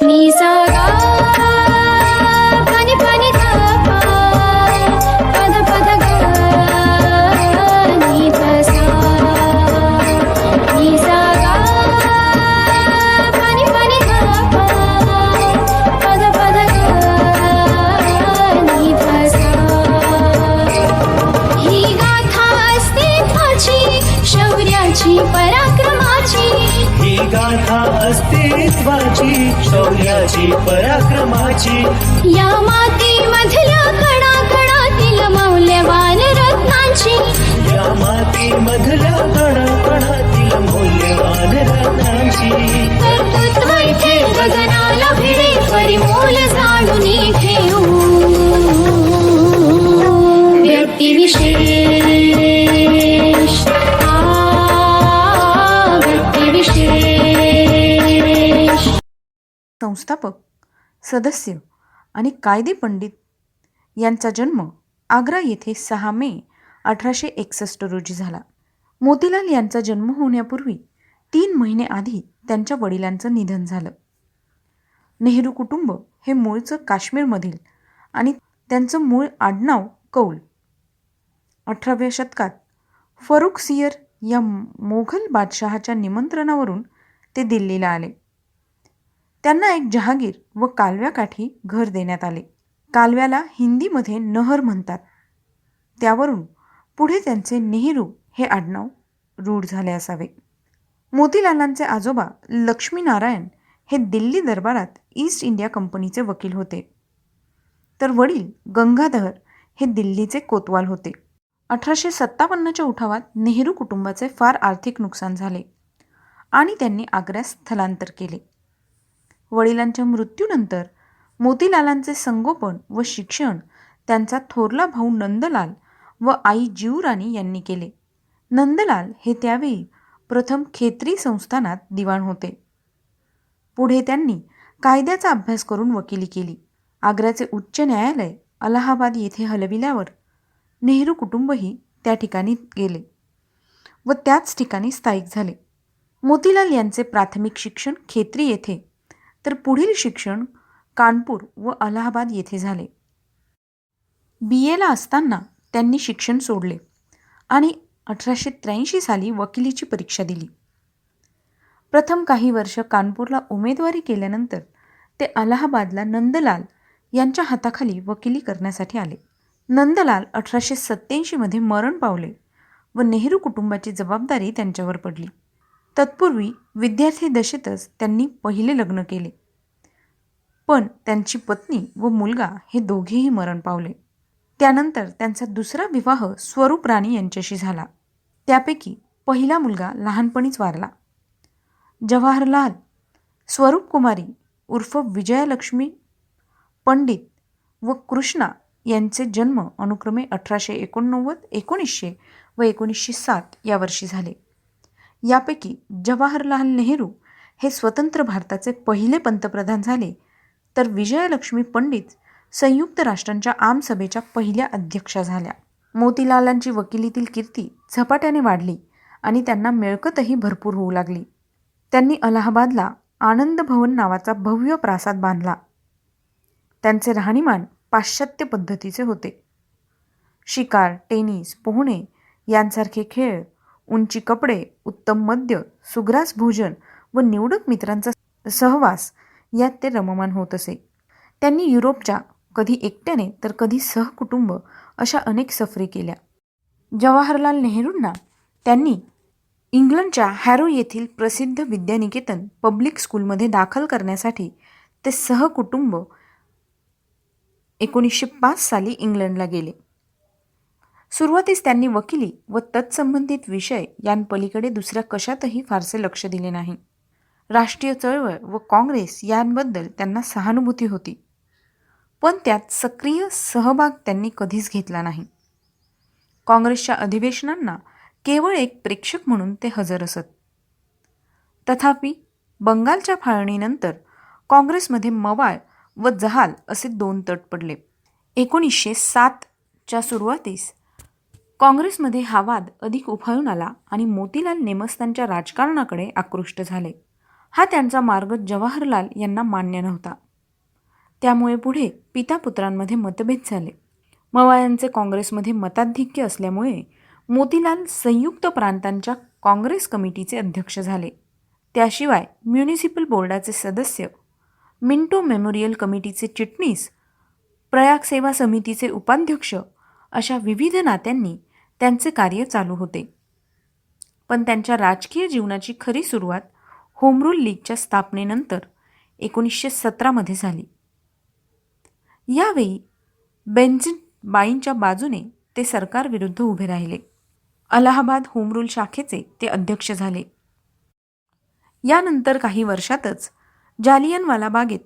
నీ సాగా संस्थापक सदस्य आणि कायदे पंडित यांचा जन्म आग्रा येथे सहा मे अठराशे एकसष्ट रोजी झाला. मोतीलाल यांचा जन्म होण्यापूर्वी तीन महिने आधी त्यांच्या वडिलांचं निधन झालं. नेहरू कुटुंब हे मूळचं काश्मीरमधील आणि त्यांचं मूळ आडनाव कौल. अठराव्या शतकात फरुख सियर या मोघल बादशहाच्या निमंत्रणावरून ते दिल्लीला आले. त्यांना एक जहागीर व कालव्याकाठी घर देण्यात आले. कालव्याला हिंदीमध्ये नहर म्हणतात. त्यावरून पुढे त्यांचे नेहरू हे आडनाव रूढ झाले असावे. मोतीलालांचे आजोबा लक्ष्मीनारायण हे दिल्ली दरबारात ईस्ट इंडिया कंपनीचे वकील होते. तर वडील गंगाधर हे दिल्लीचे कोतवाल होते. अठराशे सत्तावन्नच्या उठावात नेहरू कुटुंबाचे फार आर्थिक नुकसान झाले आणि त्यांनी आग्र्यास स्थलांतर केले. वडिलांच्या मृत्यूनंतर मोतीलालांचे संगोपन व शिक्षण त्यांचा थोरला भाऊ नंदलाल व आई जीवराणी यांनी केले. नंदलाल हे त्यावेळी प्रथम खेत्री संस्थानात दिवाण होते. पुढे त्यांनी कायद्याचा अभ्यास करून वकिली केली. आग्र्याचे उच्च न्यायालय अलाहाबाद येथे हलविल्यावर नेहरू कुटुंबही त्या ठिकाणी गेले व त्याच ठिकाणी स्थायिक झाले. मोतीलाल यांचे प्राथमिक शिक्षण खेत्री येथे तर पुढील शिक्षण कानपूर व अलाहाबाद येथे झाले. बी. एला असताना त्यांनी शिक्षण सोडले आणि अठराशे त्र्याऐंशी साली वकिलीची परीक्षा दिली. प्रथम काही वर्ष कानपूरला उमेदवारी केल्यानंतर ते अलाहाबादला नंदलाल यांच्या हाताखाली वकिली करण्यासाठी आले. नंदलाल अठराशे सत्त्याऐंशीमध्ये मरण पावले व नेहरू कुटुंबाची जबाबदारी त्यांच्यावर पडली. तत्पूर्वी विद्यार्थी दशेतच त्यांनी पहिले लग्न केले. पण त्यांची पत्नी व मुलगा हे दोघेही मरण पावले. त्यानंतर त्यांचा दुसरा विवाह स्वरूप राणी यांच्याशी झाला. त्यापैकी पहिला मुलगा लहानपणीच वारला. जवाहरलाल स्वरूप कुमारी उर्फ विजयालक्ष्मी पंडित व कृष्णा यांचे जन्म अनुक्रमे अठराशे एकोणनव्वद एकोणीसशे व एकोणीसशे सात या वर्षी झाले. यापैकी जवाहरलाल नेहरू हे स्वतंत्र भारताचे पहिले पंतप्रधान झाले. तर विजयलक्ष्मी पंडित संयुक्त राष्ट्रांच्या आमसभेच्या पहिल्या अध्यक्षा झाल्या. मोतीलालांची वकिलीतील कीर्ती झपाट्याने वाढली आणि त्यांना मिळकतही भरपूर होऊ लागली. त्यांनी अलाहाबादला आनंद भवन नावाचा भव्य प्रासाद बांधला. त्यांचे राहणीमान पाश्चात्य पद्धतीचे होते. शिकार टेनिस पोहणे यांसारखे खेळ उंची कपडे उत्तम मद्य सुग्रास भोजन व निवडक मित्रांचा सहवास यात ते रममान होत असे. त्यांनी युरोपच्या कधी एकट्याने तर कधी सहकुटुंब अशा अनेक सफरी केल्या. जवाहरलाल नेहरूंना त्यांनी इंग्लंडच्या हॅरो येथील प्रसिद्ध विद्यानिकेतन पब्लिक स्कूलमध्ये दाखल करण्यासाठी ते सहकुटुंब एकोणीसशे पाच साली इंग्लंडला गेले. सुरुवातीस त्यांनी वकिली व तत्संबंधित विषय यांपलीकडे दुसऱ्या कशातही फारसे लक्ष दिले नाही. राष्ट्रीय चळवळ व काँग्रेस यांबद्दल त्यांना सहानुभूती होती. पण त्यात सक्रिय सहभाग त्यांनी कधीच घेतला नाही. काँग्रेसच्या अधिवेशनांना केवळ एक प्रेक्षक म्हणून ते हजर असत. तथापि बंगालच्या फाळणीनंतर काँग्रेसमध्ये मवाळ व जहाल असे दोन तट पडले. एकोणीसशे सातच्या सुरुवातीस काँग्रेसमध्ये हा वाद अधिक उफाळून आला आणि मोतीलाल नेमस्तांच्या राजकारणाकडे आकृष्ट झाले. हा त्यांचा मार्ग जवाहरलाल यांना मान्य नव्हता. त्यामुळे पुढे पिता पुत्रांमध्ये मतभेद झाले. मवाळ्यांचे काँग्रेसमध्ये मताधिक्य असल्यामुळे मोतीलाल संयुक्त प्रांतांच्या काँग्रेस कमिटीचे अध्यक्ष झाले. त्याशिवाय म्युनिसिपल बोर्डाचे सदस्य मिंटो मेमोरियल कमिटीचे चिटणीस प्रयाग सेवा समितीचे उपाध्यक्ष अशा विविध नात्यांनी त्यांचे कार्य चालू होते. पण त्यांच्या राजकीय जीवनाची खरी सुरुवात होम रूल लीगच्या स्थापनेनंतर एकोणीसशे सतरामध्ये झाली. यावेळी बेंजिन बाईंच्या बाजूने ते सरकारविरुद्ध उभे राहिले. अलाहाबाद होम रूल शाखेचे ते अध्यक्ष झाले. यानंतर काही वर्षातच जालियनवाला बागेत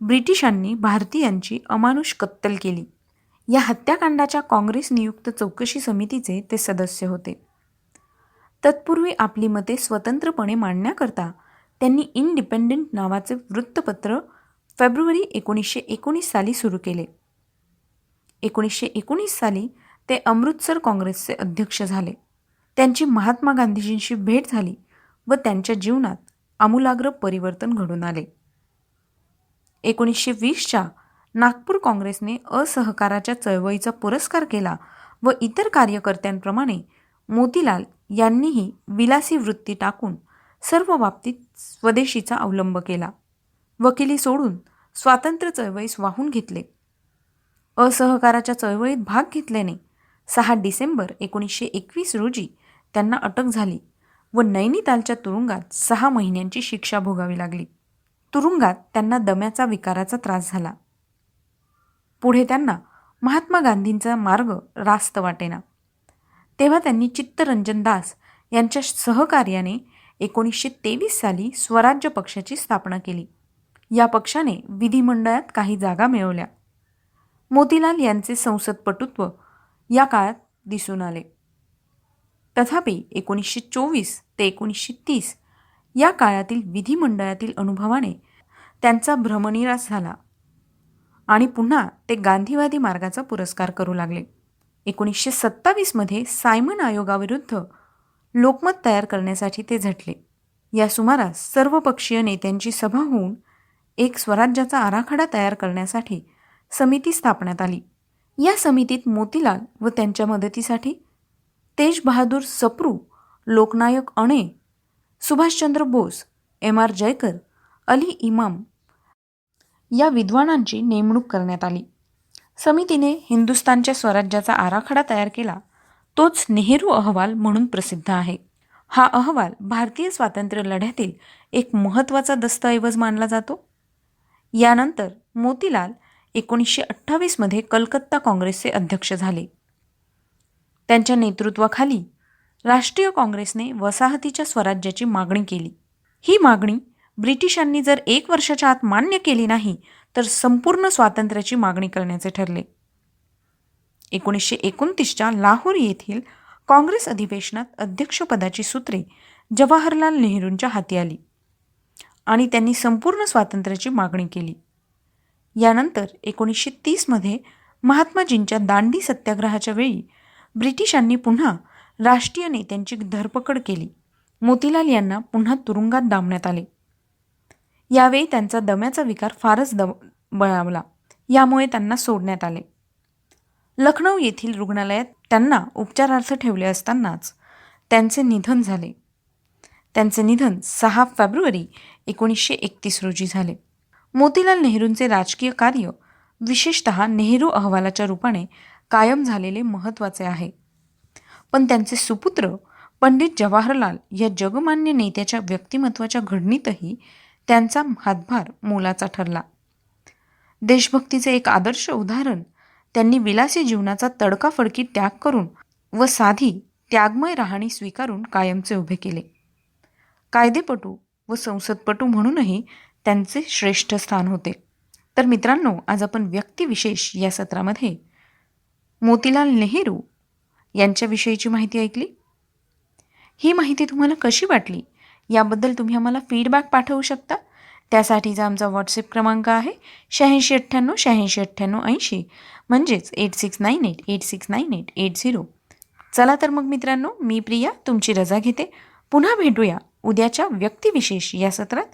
ब्रिटिशांनी भारतीयांची अमानुष कत्तल केली. या हत्याकांडाच्या काँग्रेस नियुक्त चौकशी समितीचे ते सदस्य होते. तत्पूर्वी आपली मते स्वतंत्रपणे मांडण्याकरता त्यांनी इंडिपेंडंट नावाचे वृत्तपत्र फेब्रुवारी एकोणीसशे एकोणीस साली सुरू केले. एकोणीसशे एकोणीस साली ते अमृतसर काँग्रेसचे अध्यक्ष झाले. त्यांची महात्मा गांधीजींशी भेट झाली व त्यांच्या जीवनात आमूलाग्र परिवर्तन घडून आले. एकोणीसशे वीसच्या नागपूर काँग्रेसने असहकाराच्या चळवळीचा पुरस्कार केला व इतर कार्यकर्त्यांप्रमाणे मोतीलाल यांनीही विलासी वृत्ती टाकून सर्व बाबतीत स्वदेशीचा अवलंब केला. वकिली सोडून स्वातंत्र्य चळवळीस वाहून घेतले. असहकाराच्या चळवळीत भाग घेतल्याने सहा डिसेंबर एकोणीसशे एकवीस रोजी त्यांना अटक झाली व नैनितालच्या तुरुंगात सहा महिन्यांची शिक्षा भोगावी लागली. तुरुंगात त्यांना दम्याचा विकाराचा त्रास झाला. पुढे त्यांना महात्मा गांधींचा मार्ग रास्त वाटेना. तेव्हा त्यांनी चित्तरंजन दास यांच्या सहकार्याने एकोणीसशे तेवीस साली स्वराज्य पक्षाची स्थापना केली. या पक्षाने विधिमंडळात काही जागा मिळवल्या. मोतीलाल यांचे संसदपटुत्व या काळात दिसून आले. तथापि एकोणीसशे चोवीस ते एकोणीसशे तीस या काळातील विधिमंडळातील अनुभवाने त्यांचा भ्रमनिरास झाला. आणि पुन्हा ते गांधीवादी मार्गाचा पुरस्कार करू लागले. एकोणीसशे सत्तावीसमध्ये सायमन आयोगाविरुद्ध लोकमत तयार करण्यासाठी ते झटले. या सुमारास सर्वपक्षीय नेत्यांची सभा होऊन एक स्वराज्याचा आराखडा तयार करण्यासाठी समिती स्थापण्यात आली. या समितीत मोतीलाल व त्यांच्या मदतीसाठी तेज बहादूर सप्रू लोकनायक अणे सुभाषचंद्र बोस एम आर जयकर अली इमाम या विद्वानांची नेमणूक करण्यात आली. समितीने हिंदुस्थानच्या स्वराज्याचा आराखडा तयार केला. तोच नेहरू अहवाल म्हणून प्रसिद्ध आहे. हा अहवाल भारतीय स्वातंत्र्य लढ्यातील एक महत्त्वाचा दस्तऐवज मानला जातो. यानंतर मोतीलाल एकोणीसशे अठ्ठावीसमध्ये कलकत्ता काँग्रेसचे अध्यक्ष झाले. त्यांच्या नेतृत्वाखाली राष्ट्रीय काँग्रेसने वसाहतीच्या स्वराज्याची मागणी केली. ही मागणी ब्रिटिशांनी जर एक वर्षाच्या आत मान्य केली नाही तर संपूर्ण स्वातंत्र्याची मागणी करण्याचे ठरले. एकोणीसशे एकोणतीसच्या लाहोर येथील काँग्रेस अधिवेशनात अध्यक्षपदाची सूत्रे जवाहरलाल नेहरूंच्या हाती आली आणि त्यांनी संपूर्ण स्वातंत्र्याची मागणी केली. यानंतर एकोणीसशे तीसमध्ये महात्माजींच्या दांडी सत्याग्रहाच्या वेळी ब्रिटिशांनी पुन्हा राष्ट्रीय नेत्यांची धरपकड केली. मोतीलाल यांना पुन्हा तुरुंगात डांबण्यात आले. यावेळी त्यांचा दम्याचा विकार फारच दम बळावला. यामुळे त्यांना सोडण्यात आले. लखनौ येथील रुग्णालयात त्यांना उपचारार्थ ठेवले असतानाच त्यांचे निधन झाले. त्यांचे निधन सहा फेब्रुवारी एकोणीसशे एकतीस रोजी झाले. मोतीलाल नेहरूंचे राजकीय कार्य विशेषत नेहरू अहवालाच्या रूपाने कायम झालेले महत्त्वाचे आहे. पण त्यांचे सुपुत्र पंडित जवाहरलाल या जगमान्य नेत्याच्या व्यक्तिमत्वाच्या घडणीतही त्यांचा हातभार मोलाचा ठरला. देशभक्तीचे एक आदर्श उदाहरण त्यांनी विलासी जीवनाचा तडकाफडकी त्याग करून व साधी त्यागमय राहणी स्वीकारून कायमचे उभे केले. कायदेपटू व संसदपटू म्हणूनही त्यांचे श्रेष्ठ स्थान होते. तर मित्रांनो आज आपण व्यक्तिविशेष या सत्रामध्ये मोतीलाल नेहरू यांच्याविषयीची माहिती ऐकली? ही माहिती तुम्हाला कशी वाटली? याबद्दल तुम्ही आम्हाला फीडबॅक पाठवू शकता. त्यासाठीचा आमचा व्हॉट्सअप क्रमांक आहे शहाऐंशी अठ्ठ्याण्णव शहाऐंशी अठ्ठ्याण्णव ऐंशी. म्हणजेच eight six nine eight eight six nine eight eight zero चला तर मग मित्रांनो मी प्रिया तुमची रजा घेते. पुन्हा भेटूया उद्याच्या व्यक्तिविशेष या सत्रात.